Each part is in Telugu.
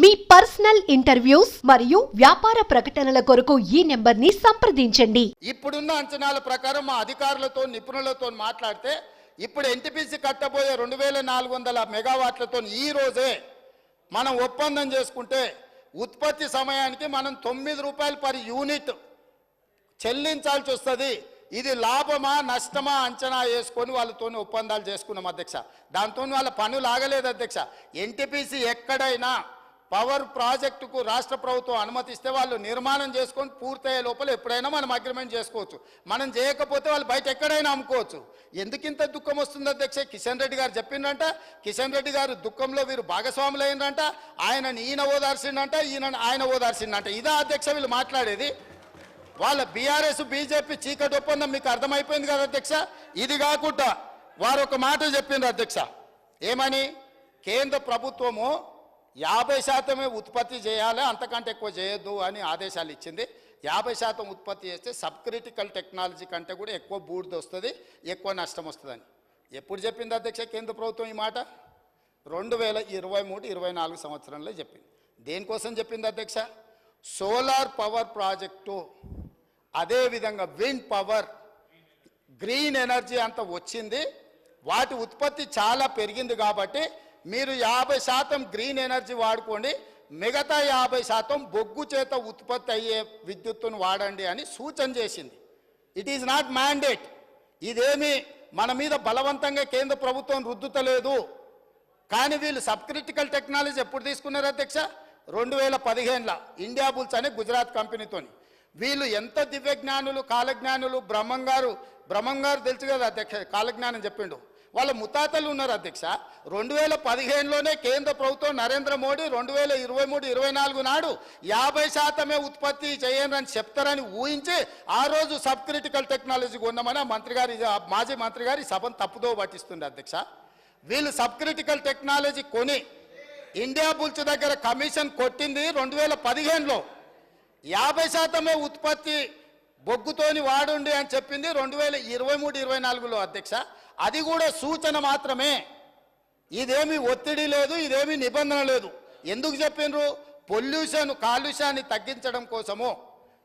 మీ పర్సనల్ ఇంటర్వ్యూస్ మరియు వ్యాపార ప్రకటనల కొరకు ఈ నెంబర్ని సంప్రదించండి. ఇప్పుడున్న అంచనాల ప్రకారం మా అధికారులతో నిపుణులతో మాట్లాడితే ఇప్పుడు ఎన్టీపీసీ కట్టబోయే రెండు వేల నాలుగు వందల మెగావాట్లతో ఈ రోజే మనం ఒప్పందం చేసుకుంటే ఉత్పత్తి సమయానికి మనం తొమ్మిది రూపాయలు పర్ యూనిట్ చెల్లించాల్సి వస్తుంది. ఇది లాభమా నష్టమా అంచనా వేసుకొని వాళ్ళతో ఒప్పందాలు చేసుకున్నాం అధ్యక్ష. దాంతో వాళ్ళ పనులు ఆగలేదు అధ్యక్ష. ఎన్టీపీసీ ఎక్కడైనా పవర్ ప్రాజెక్టుకు రాష్ట్ర ప్రభుత్వం అనుమతిస్తే వాళ్ళు నిర్మాణం చేసుకొని పూర్తయ్యే లోపల ఎప్పుడైనా మనం అగ్రిమెంట్ చేసుకోవచ్చు. మనం చేయకపోతే వాళ్ళు బయట ఎక్కడైనా అమ్ముకోవచ్చు. ఎందుకు ఇంత దుఃఖం వస్తుంది అధ్యక్ష? కిషన్ రెడ్డి గారు చెప్పిండంట కిషన్ రెడ్డి గారు దుఃఖంలో వీరు భాగస్వాములు ఆయనని ఆయన ఈయన ఓదార్సిండంట ఈయన ఆయన ఓదార్సిండంట ఇదా అధ్యక్ష వీళ్ళు మాట్లాడేది? వాళ్ళ బీఆర్ఎస్ బీజేపీ చీకటి ఒప్పందం మీకు అర్థమైపోయింది కదా అధ్యక్ష? ఇది కాకుండా వారు ఒక మాట చెప్పిండ్రు అధ్యక్ష. ఏమని? కేంద్ర ప్రభుత్వము యాభై శాతమే ఉత్పత్తి చేయాలి అంతకంటే ఎక్కువ చేయొద్దు అని ఆదేశాలు ఇచ్చింది. యాభై శాతం ఉత్పత్తి చేస్తే సబ్ క్రిటికల్ టెక్నాలజీ కంటే కూడా ఎక్కువ బూడిద వస్తుంది ఎక్కువ నష్టం వస్తుందని. ఎప్పుడు చెప్పింది అధ్యక్ష కేంద్ర ప్రభుత్వం ఈ మాట? రెండు వేల ఇరవై మూడు ఇరవై నాలుగు సంవత్సరంలో చెప్పింది. దేనికోసం చెప్పింది అధ్యక్ష? సోలార్ పవర్ ప్రాజెక్టు అదేవిధంగా విండ్ పవర్ గ్రీన్ ఎనర్జీ అంత వచ్చింది. వాటి ఉత్పత్తి చాలా పెరిగింది కాబట్టి మీరు యాభై శాతం గ్రీన్ ఎనర్జీ వాడుకోండి మిగతా యాభై శాతం బొగ్గు చేత ఉత్పత్తి అయ్యే విద్యుత్తును వాడండి అని సూచన చేసింది. ఇట్ ఈజ్ నాట్ మ్యాండేట్ ఇదేమి మన మీద బలవంతంగా కేంద్ర ప్రభుత్వం రుద్దుతలేదు. కానీ వీళ్ళు సబ్ క్రిటికల్ టెక్నాలజీ ఎప్పుడు తీసుకున్నారు అధ్యక్ష? రెండు వేల పదిహేనులో ఇండియా బుల్స్ అనే గుజరాత్ కంపెనీతోని. వీళ్ళు ఎంత దివ్యజ్ఞానులు కాలజ్ఞానులు బ్రహ్మం గారు తెలుసు కదా అధ్యక్ష కాలజ్ఞానం చెప్పిండు. వాళ్ళ ముతాతలు ఉన్నారు అధ్యక్ష. రెండు వేల పదిహేనులోనే కేంద్ర ప్రభుత్వం నరేంద్ర మోడీ రెండు వేల ఇరవై మూడు ఇరవై నాలుగు నాడు యాభై శాతమే ఉత్పత్తి చేయనని చెప్తారని ఊహించి ఆ రోజు సబ్ క్రిటికల్ టెక్నాలజీ కొన్నామని మంత్రి గారి మాజీ మంత్రి గారి సభను తప్పుదో పట్టిస్తుంది అధ్యక్ష. వీళ్ళు సబ్ క్రిటికల్ టెక్నాలజీ కొని ఇండియా బుల్స్ దగ్గర కమిషన్ కొట్టింది రెండు వేల పదిహేనులో. యాభై శాతమే ఉత్పత్తి బొగ్గుతోని వాడుండి అని చెప్పింది రెండు వేల ఇరవై మూడు ఇరవై నాలుగులో అధ్యక్ష. అది కూడా సూచన మాత్రమే. ఇదేమి ఒత్తిడి లేదు ఇదేమి నిబంధన లేదు. ఎందుకు చెప్పిండ్రు పొల్యూషన్ కాలుష్యాన్ని తగ్గించడం కోసము.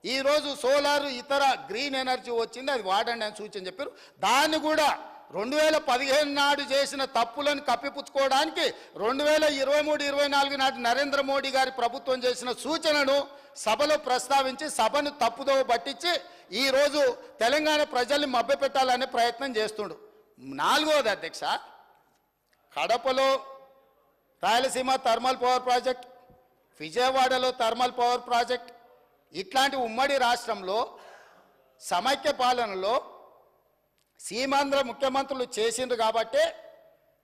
ఈరోజు సోలార్ ఇతర గ్రీన్ ఎనర్జీ వచ్చింది అది వాడండి అని సూచన చెప్పారు. దాన్ని కూడా రెండు వేల పదిహేను నాడు చేసిన తప్పులను కప్పిపుచ్చుకోవడానికి రెండు వేల ఇరవై మూడు ఇరవై నాలుగు నాటి నరేంద్ర మోడీ గారి ప్రభుత్వం చేసిన సూచనను సభలో ప్రస్తావించి సభను తప్పుదోవ పట్టించి ఈరోజు తెలంగాణ ప్రజల్ని మభ్యపెట్టాలనే ప్రయత్నం చేస్తుండు. నాలుగవది అధ్యక్ష కడపలో రాయలసీమ థర్మల్ పవర్ ప్రాజెక్ట్ విజయవాడలో థర్మల్ పవర్ ప్రాజెక్ట్ ఇట్లాంటి ఉమ్మడి రాష్ట్రంలో సమైక్య పాలనలో సీమాంధ్ర ముఖ్యమంత్రులు చేసిండ్రు కాబట్టే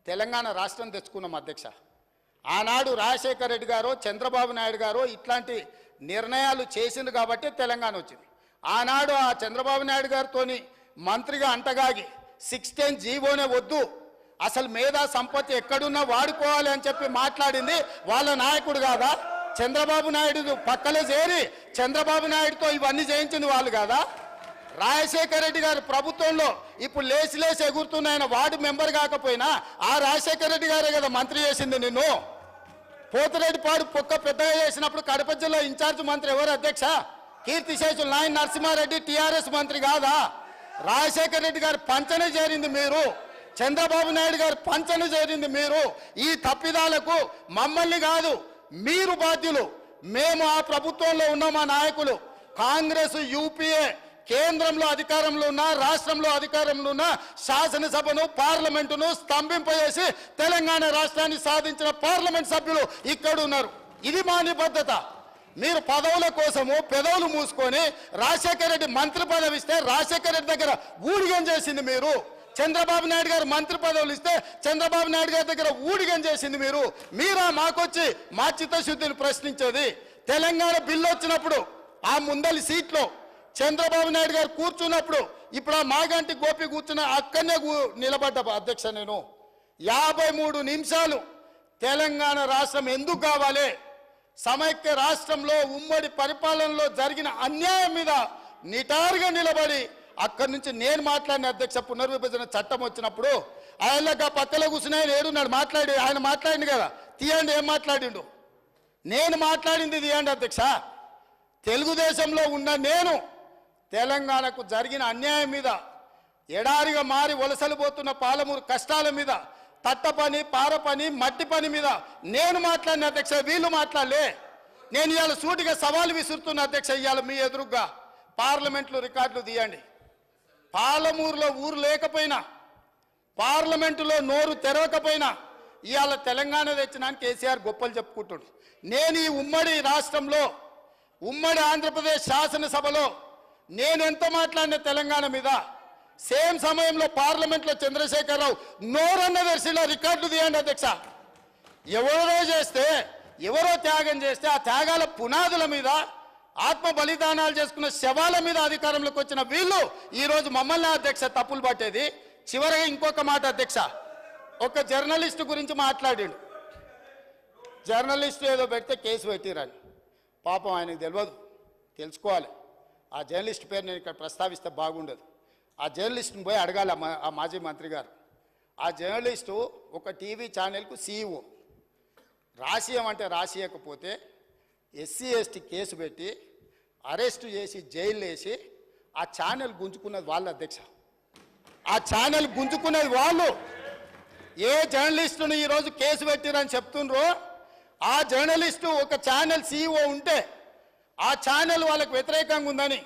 తెలంగాణ రాష్ట్రం తెచ్చుకున్నాం అధ్యక్ష. ఆనాడు రాజశేఖర రెడ్డి గారు చంద్రబాబు నాయుడు గారు ఇట్లాంటి నిర్ణయాలు చేసిండ్రు కాబట్టి తెలంగాణ వచ్చింది. ఆనాడు ఆ చంద్రబాబు నాయుడు గారితోని మంత్రిగా అంటగాగి సిక్స్టీన్ జీవోనే వద్దు. అసలు మేధా సంపత్తి ఎక్కడున్నా వాడుకోవాలి అని చెప్పి మాట్లాడింది వాళ్ళ నాయకుడు కాదా? చంద్రబాబు నాయుడు పక్కలే చేరి చంద్రబాబు నాయుడుతో ఇవన్నీ చేయించింది వాళ్ళు కాదా? రాజశేఖర రెడ్డి గారు ప్రభుత్వంలో ఇప్పుడు లేచి లేచి ఎగురుతున్న ఆయన వార్డు మెంబర్ కాకపోయినా ఆ రాజశేఖర రెడ్డి గారే కదా మంత్రి చేసింది నిన్ను. పోతిరెడ్డిపాడు పొక్క పెద్దగా చేసినప్పుడు కడప జిల్లా ఇన్ఛార్జ్ మంత్రి ఎవరు అధ్యక్ష? కీర్తిశేషులు నాయన్ నరసింహారెడ్డి టీఆర్ఎస్ మంత్రి కాదా? రాజశేఖర రెడ్డి గారి పంచన చేరింది మీరు. చంద్రబాబు నాయుడు గారి పంచన చేరింది మీరు. ఈ తప్పిదాలకు మమ్మల్ని కాదు మీరు బాధ్యులు. మేము ఆ ప్రభుత్వంలో ఉన్న మా నాయకులు. కాంగ్రెస్ యూపీఏ కేంద్రంలో అధికారంలో ఉన్న రాష్ట్రంలో అధికారంలో ఉన్న శాసనసభను పార్లమెంటును స్తంభింపజేసి తెలంగాణ రాష్ట్రాన్ని సాధించిన పార్లమెంట్ సభ్యులు ఇక్కడ ఉన్నారు ఇది మా నిబద్ధత. మీరు పదవుల కోసము పెదవులు మూసుకొని రాజశేఖర రెడ్డి మంత్రి పదవి ఇస్తే రాజశేఖర రెడ్డి దగ్గర ఊడిగం చేసింది మీరు. చంద్రబాబు నాయుడు గారు మంత్రి పదవులు ఇస్తే చంద్రబాబు నాయుడు గారి దగ్గర ఊడిగం చేసింది మీరు. మీరా మాకొచ్చి మా చిత్తశుద్ధిని ప్రశ్నించేది. తెలంగాణ బిల్లు వచ్చినప్పుడు ఆ ముందలి సీట్లో చంద్రబాబు నాయుడు గారు కూర్చున్నప్పుడు ఇప్పుడు ఆ మాగంటి గోపి కూర్చున్న అక్కడనే నిలబడ్డ అధ్యక్ష నేను. యాభై మూడు నిమిషాలు తెలంగాణ రాష్ట్రం ఎందుకు కావాలి? సమైక్య రాష్ట్రంలో ఉమ్మడి పరిపాలనలో జరిగిన అన్యాయం మీద నిటారుగా నిలబడి అక్కడి నుంచి నేను మాట్లాడిన అధ్యక్ష పునర్విభజన చట్టం వచ్చినప్పుడు ఆయనగా పక్కలో కూర్చుని ఆయన ఏడున్నాడు మాట్లాడి ఆయన మాట్లాడిండు కదా తీయండి ఏం మాట్లాడిండు? నేను మాట్లాడింది తీయండి అధ్యక్ష. తెలుగుదేశంలో ఉన్న నేను తెలంగాణకు జరిగిన అన్యాయం మీద ఎడారిగా మారి వలసలు పోతున్న పాలమూరు కష్టాల మీద తట్ట పని పార పని మట్టి పని మీద నేను మాట్లాడిన అధ్యక్ష వీళ్ళు మాట్లాడలే. నేను ఇవాళ సూటిగా సవాలు విసురుతున్న అధ్యక్ష ఇవాళ మీ ఎదురుగా పార్లమెంట్లో రికార్డులు తీయండి. పాలమూరులో ఊరు లేకపోయినా పార్లమెంటులో నోరు తెరవకపోయినా ఇవాళ తెలంగాణ తెచ్చినాను కేసీఆర్ గొప్పలు చెప్పుకుంటుడు. నేను ఈ ఉమ్మడి రాష్ట్రంలో ఉమ్మడి ఆంధ్రప్రదేశ్ శాసనసభలో నేను ఎంత మాట్లాడిన తెలంగాణ మీద సేమ్ సమయంలో పార్లమెంట్లో చంద్రశేఖరరావు నోరన్న దర్శిలో రికార్డులు తీయండి అధ్యక్ష. ఎవరో చేస్తే ఎవరో త్యాగం చేస్తే ఆ త్యాగాల పునాదుల మీద ఆత్మ బలిదానాలు చేసుకున్న శవాల మీద అధికారంలోకి వచ్చిన వీళ్ళు ఈరోజు మమ్మల్ని అధ్యక్ష తప్పులు పట్టేది. చివరగా ఇంకొక మాట అధ్యక్ష. ఒక జర్నలిస్ట్ గురించి మాట్లాడాడు. జర్నలిస్ట్ ఏదో పెడితే కేసు పెట్టిరని. పాపం ఆయనకు తెలియదు తెలుసుకోవాలి. ఆ జర్నలిస్ట్ పేరు నేను ఇక్కడ ప్రస్తావిస్తే బాగుండదు. ఆ జర్నలిస్ట్ని పోయి అడగాలి ఆ మా- మాజీ మంత్రి గారు. ఆ జర్నలిస్టు ఒక టీవీ ఛానల్కు సీఈఓ. రాసియమంటే రాసియకపోతే ఎస్సీ ఎస్టీ కేసు పెట్టి అరెస్టు చేసి జైలు వేసి ఆ ఛానల్ గుంజుకున్నది వాళ్ళ అధ్యక్ష. ఆ ఛానల్ గుంజుకున్నది వాళ్ళు. ఏ జర్నలిస్టును ఈరోజు కేసు పెట్టిరని చెప్తుండ్రో ఆ జర్నలిస్టు ఒక ఛానల్ సీఈఓ ఉంటే ఆ ఛానల్ వాళ్ళకు వ్యతిరేకంగా ఉందని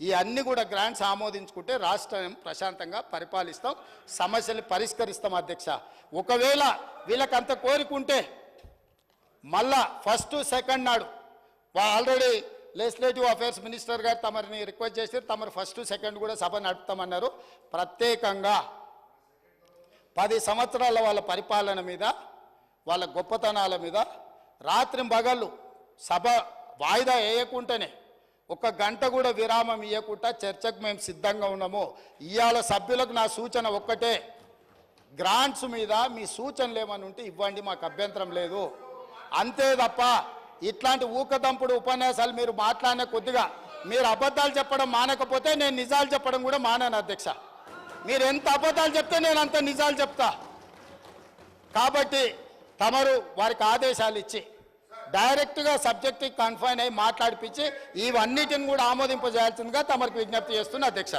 ఈ అన్ని కూడా గ్రాంట్స్ ఆమోదించుకుంటే రాష్ట్రం ప్రశాంతంగా పరిపాలిస్తాం సమస్యలు పరిష్కరిస్తాం అధ్యక్ష. ఒకవేళ వీళ్ళకంత కోరుకుంటే కోరికుంటే మళ్ళా ఫస్ట్ సెకండ్ నాడు ఆల్రెడీ లెజిస్లేటివ్ అఫైర్స్ మినిస్టర్ గారు తమరిని రిక్వెస్ట్ చేసి తమరు ఫస్ట్ సెకండ్ కూడా సభ నడుపుతామన్నారు. ప్రత్యేకంగా పది సంవత్సరాల వాళ్ళ పరిపాలన మీద వాళ్ళ గొప్పతనాల మీద రాత్రి బగళ్ళు సభ వాయిదా వేయకుండానే ఒక గంట కూడా విరామం ఇవ్వకుండా చర్చకు మేము సిద్ధంగా ఉన్నాము. ఇవాళ సభ్యులకు నా సూచన ఒక్కటే. గ్రాంట్స్ మీద మీ సూచనలు ఏమని ఉంటే ఇవ్వండి మాకు అభ్యంతరం లేదు. అంతే తప్ప ఇట్లాంటి ఊకదంపుడు ఉపన్యాసాలు మీరు మాట్లాడిన కొద్దిగా మీరు అబద్ధాలు చెప్పడం మానకపోతే నేను నిజాలు చెప్పడం కూడా మానాను అధ్యక్ష. మీరు ఎంత అబద్ధాలు చెప్తే నేను అంత నిజాలు చెప్తా. కాబట్టి తమరు వారికి ఆదేశాలు ఇచ్చి డైరెక్ట్గా సబ్జెక్ట్కి కన్ఫైన్ అయ్యి మాట్లాడిపించి ఇవన్నిటిని కూడా ఆమోదింపజేయాల్సిందిగా తమకు విజ్ఞప్తి చేస్తున్నా అధ్యక్ష.